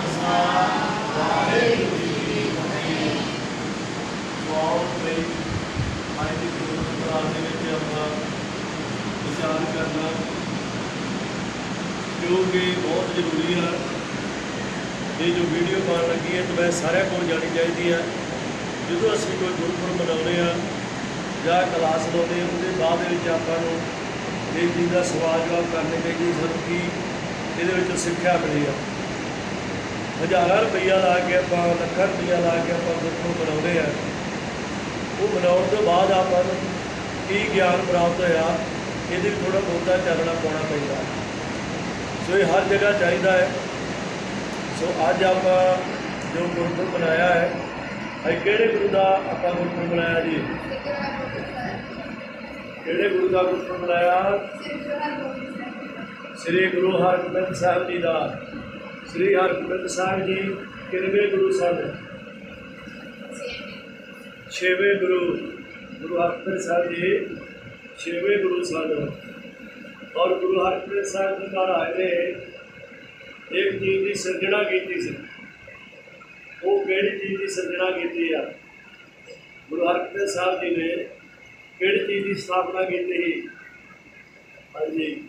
ਖਾਲਸਾ ਲਈ ਅੱਜ ਦੇ ਵਿੱਚ ਆਪਾਂ ਵਿਚਾਰ ਕਰਨਾ ਜੋ ਕਿ ਬਹੁਤ ਜ਼ਰੂਰੀ ਹੈ ਇਹ ਜੋ ਵੀਡੀਓ ਬਣ ਲੱਗੀ ਹੈ ਤਾਂ ਮੈਂ ਸਾਰਿਆਂ ਕੋਲ ਜਾਣੀ ਚਾਹੀਦੀ ਹੈ ਜਦੋਂ ਅਸੀਂ ਕੋਈ ਗੁਰਪੁਰਬ ਮਨਾਉਂਦੇ ਆ ਜਾਂ ਕਲਾਸ ਲਾਉਂਦੇ ਹਾਂ ਉਹਦੇ ਬਾਅਦ ਦੇ ਵਿੱਚ ਆਪਾਂ ਨੂੰ ਇਹ ਚੀਜ਼ ਦਾ ਸਵਾਲ ਜਵਾਬ ਕਰਨੇ ਚਾਹੀਦੀ ਸਾਨੂੰ ਕੀ ਇਹਦੇ ਵਿੱਚ ਸਿੱਖਿਆ ਮਿਲੀ ਆ ਹਜ਼ਾਰਾਂ ਰੁਪਈਆ ਲਾ ਕੇ ਆਪਾਂ ਲੱਖਾਂ ਰੁਪਈਆ ਲਾ ਕੇ ਆਪਾਂ ਗੁਰਪੁਰਬ ਮਨਾਉਂਦੇ ਆ। ਉਹ ਮਨਾਉਣ ਤੋਂ ਬਾਅਦ ਆਪਾਂ ਨੂੰ ਕੀ ਗਿਆਨ ਪ੍ਰਾਪਤ ਹੋਇਆ ਇਹਦੇ ਵੀ ਥੋੜਾ ਬਹੁਤਾ ਚਾਨਣਾ ਪਾਉਣਾ ਪੈਂਦਾ। ਸੋ ਇਹ ਹਰ ਜਗ੍ਹਾ ਚਾਹੀਦਾ ਹੈ। ਸੋ ਅੱਜ ਆਪਾਂ ਜੋ ਗੁਰਪੁਰਬ ਮਨਾਇਆ ਹੈ ਅੱਜ ਕਿਹੜੇ ਗੁਰੂ ਦਾ ਆਪਾਂ ਗੁਰਪੁਰਬ ਮਨਾਇਆ ਜੀ? ਕਿਹੜੇ ਗੁਰੂ ਦਾ ਗੁਰਪੁਰਬ ਮਨਾਇਆ? ਸ੍ਰੀ ਗੁਰੂ ਹਰਗੋਬਿੰਦ ਸਾਹਿਬ ਜੀ ਦਾ। ਸ੍ਰੀ ਹਰਗੋਬਿੰਦ ਸਾਹਿਬ ਜੀ, ਕਿਨਵੇਂ ਗੁਰੂ ਸਨ ਛੇਵੇਂ ਗੁਰੂ ਗੁਰੂ ਹਰਗੋਬਿੰਦ ਸਾਹਿਬ ਜੀ, ਛੇਵੇਂ ਗੁਰੂ ਸਨ ਔਰ ਗੁਰੂ ਹਰਗੋਬਿੰਦ ਸਾਹਿਬ ਜੀ ਮਹਾਰਾਜ ਨੇ, ਇੱਕ ਚੀਜ਼ ਦੀ ਸਿਰਜਣਾ ਕੀਤੀ ਸੀ। ਉਹ ਕਿਹੜੀ ਚੀਜ਼ ਦੀ ਸਿਰਜਣਾ ਕੀਤੀ ਆ? ਗੁਰੂ ਹਰਗੋਬਿੰਦ ਸਾਹਿਬ ਜੀ ਨੇ ਕਿਹੜੀ ਚੀਜ਼ ਦੀ ਸਥਾਪਨਾ ਕੀਤੀ ਸੀ? ਹਾਂਜੀ।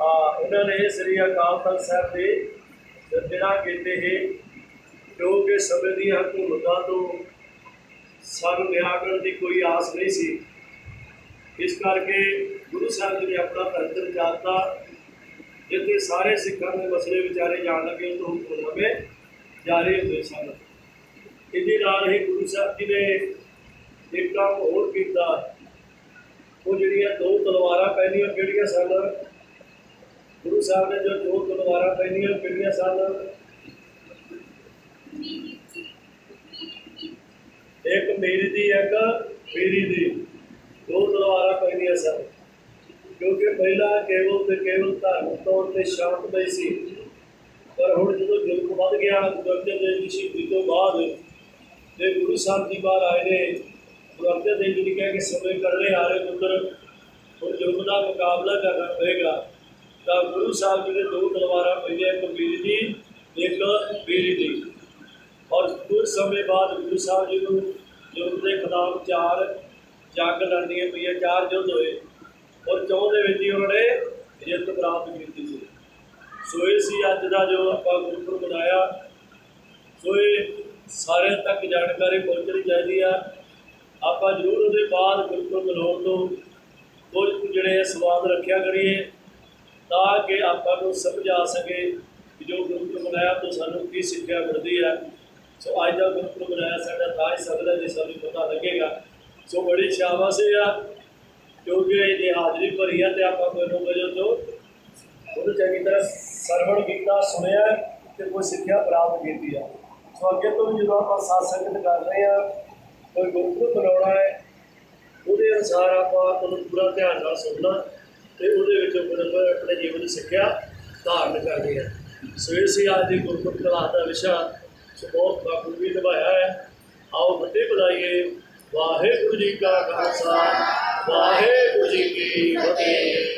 ਉਹਨਾਂ ਨੇ ਸ੍ਰੀ ਅਕਾਲ ਤਖਤ ਸਾਹਿਬ ਦੇ ਸਿਰਜਣਾ ਕੀਤੀ ਹੈ ਜੋ ਕਿ ਸਮੇਂ ਦੀਆਂ ਹਕੂਮਤਾਂ ਤੋਂ ਸਾਨੂੰ ਨਿਆਂ ਕਰਨ ਦੀ ਕੋਈ ਆਸ ਨਹੀਂ ਸੀ। ਇਸ ਕਰਕੇ ਗੁਰੂ ਸਾਹਿਬ ਜੀ ਨੇ ਆਪਣਾ ਧਰਤ ਜਾਤਾ ਜਿੱਥੇ ਸਾਰੇ ਸਿੱਖਾਂ ਦੇ ਮਸਲੇ ਵਿਚਾਰੇ ਜਾਣ ਲੱਗੇ ਉਹ ਹੁਕਮਨਾਮੇ ਜਾਰੀ ਹੁੰਦੇ ਸਨ। ਇਹਦੇ ਨਾਲ ਹੀ ਗੁਰੂ ਸਾਹਿਬ ਜੀ ਨੇ ਇੱਕ ਕੰਮ ਹੋਰ ਕੀਤਾ। ਉਹ ਜਿਹੜੀਆਂ ਦੋ ਤਲਵਾਰਾਂ ਪਹਿਲੀਆਂ ਕਿਹੜੀਆਂ ਸਨ? ਗੁਰੂ ਸਾਹਿਬ ਨੇ ਜੋ ਦੋ ਤਲਵਾਰਾਂ ਪਹਿਨੀਆਂ ਕਿਹੜੀਆਂ ਸਨ ਇੱਕ ਮੇਰੀ ਦੀ ਇੱਕ ਮੇਰੀ ਦੀ ਦੋ ਤਲਵਾਰਾਂ ਪਹਿਨੀਆਂ ਸਨ ਕਿਉਂਕਿ ਪਹਿਲਾਂ ਕੇਵਲ ਤੇ ਕੇਵਲ ਧਾਰਮਿਕ ਤੌਰ ਤੇ ਸ਼ਾਂਤਮਈ ਸੀ ਪਰ ਹੁਣ ਜਦੋਂ ਜੁਰਮ ਵੱਧ ਗਿਆ ਗੁਰੂ ਅਰਜਨ ਦੇਵ ਜੀ ਸ਼ਹੀਦੀ ਤੋਂ ਬਾਅਦ ਤੇ ਗੁਰੂ ਸਾਹਿਬ ਜੀ ਬਾਹਰ ਆਏ ਨੇ ਗੁਰੂ ਅਰਜਨ ਦੇਵ ਜੀ ਨੇ ਕਿਹਾ ਕਿ ਸਮੇਂ ਕਰਨੇ ਆ ਰਹੇ ਪੁੱਤਰ ਹੁਣ ਜੁਰਮ ਦਾ ਮੁਕਾਬਲਾ ਕਰਨਾ ਪਏਗਾ ਤਾਂ ਗੁਰੂ ਸਾਹਿਬ ਜੀ ਦੇ ਦੋ ਤਲਵਾਰਾਂ ਪਈਆਂ, ਇੱਕ ਮੀਰੀ ਦੀ, ਇੱਕ ਮੇਰੀ ਦੀ। ਔਰ ਕੁਝ ਸਮੇਂ ਬਾਅਦ ਗੁਰੂ ਸਾਹਿਬ ਜੀ ਨੂੰ ਯੁੱਧ ਦੇ ਖਿਲਾਫ ਚਾਰ ਜੰਗ ਲੜਨੀਆਂ ਪਈਆਂ, ਚਾਰ ਯੁੱਧ ਹੋਏ। ਔਰ ਚੌਂ ਦੇ ਵਿੱਚ ਹੀ ਉਹਨਾਂ ਨੇ ਜਿੱਤ ਪ੍ਰਾਪਤ ਕੀਤੀ ਸੀ। ਸੋ ਇਹ ਸੀ ਅੱਜ ਦਾ ਜੋ ਆਪਾਂ ਗੁਰਪੁਰਬ ਮਨਾਇਆ ਸੋ ਇਹ ਸਾਰਿਆਂ ਤੱਕ ਜਾਣਕਾਰੀ ਪਹੁੰਚਣੀ ਚਾਹੀਦੀ ਆ। ਆਪਾਂ ਜ਼ਰੂਰ ਉਹਦੇ ਬਾਅਦ ਗੁਰਪੁਰਬ ਮਨਾਉਣ ਤੋਂ ਕੁਝ ਕੁ ਜਿਹੜੇ ਸਵਾਲ ਰੱਖਿਆ ਕਰੀਏ। ਤਾਂ ਕਿ ਆਪਾਂ ਨੂੰ ਸਮਝ ਆ ਸਕੇ ਕਿ ਜੋ ਗੁਰਪੁਰਬ ਮਨਾਇਆ ਤੋਂ ਸਾਨੂੰ ਕੀ ਸਿੱਖਿਆ ਮਿਲਦੀ ਹੈ। ਸੋ ਅੱਜ ਦਾ ਗੁਰਪੁਰਬ ਮਨਾਇਆ ਸਾਡਾ ਤਾਂ ਹੀ ਸਕਦਾ ਜੇ ਸਾਨੂੰ ਪਤਾ ਲੱਗੇਗਾ। ਸੋ ਬੜੀ ਸ਼ਾਬਾਸ਼ ਆ। ਕਿਉਂਕਿ ਜੇ ਹਾਜ਼ਰੀ ਭਰੀ ਆ ਤੇ ਆਪਾਂ ਕੋਈ ਵਜੋਂ ਤੋਂ ਉਹਨੂੰ ਚੰਗੀ ਤਰ੍ਹਾਂ ਸਰਵਣ ਕੀਤਾ, ਸੁਣਿਆ ਤੇ ਕੋਈ ਸਿੱਖਿਆ ਪ੍ਰਾਪਤ ਕੀਤੀ ਆ। ਸੋ ਅੱਗੇ ਤੋਂ ਵੀ ਜਦੋਂ ਆਪਾਂ ਸਾਧ ਸੰਗਤ ਕਰ ਰਹੇ ਆ, ਕੋਈ ਗੁਰਪੁਰਬ ਮਨਾਉਣਾ ਹੈ, ਉਹਦੇ ਅਨੁਸਾਰ ਆਪਾਂ ਉਹਨੂੰ ਪੂਰਾ ਧਿਆਨ ਨਾਲ ਸੁਣਨਾ। ਤੇ ਉਹਦੇ ਵਿੱਚੋਂ ਫਿਰ ਆਪਣੇ ਜੀਵਨ ਦੀ ਸਿੱਖਿਆ ਧਾਰਨ ਕਰਨੀ ਹੈ। ਸਵੇਰ ਸੀ ਅੱਜ ਦੀ ਗੁਰਪੁਰਬ ਕਲਾਸ ਦਾ ਵਿਸ਼ਾ ਸੋ ਬਹੁਤ ਬਾਖੂਬੀ ਨਿਭਾਇਆ ਹੈ। ਆਓ ਵੱਡੇ ਬੁਲਾਈਏ ਵਾਹਿਗੁਰੂ ਜੀ ਕਾ ਖਾਲਸਾ, ਵਾਹਿਗੁਰੂ ਜੀ ਕੀ ਫਤਿਹ।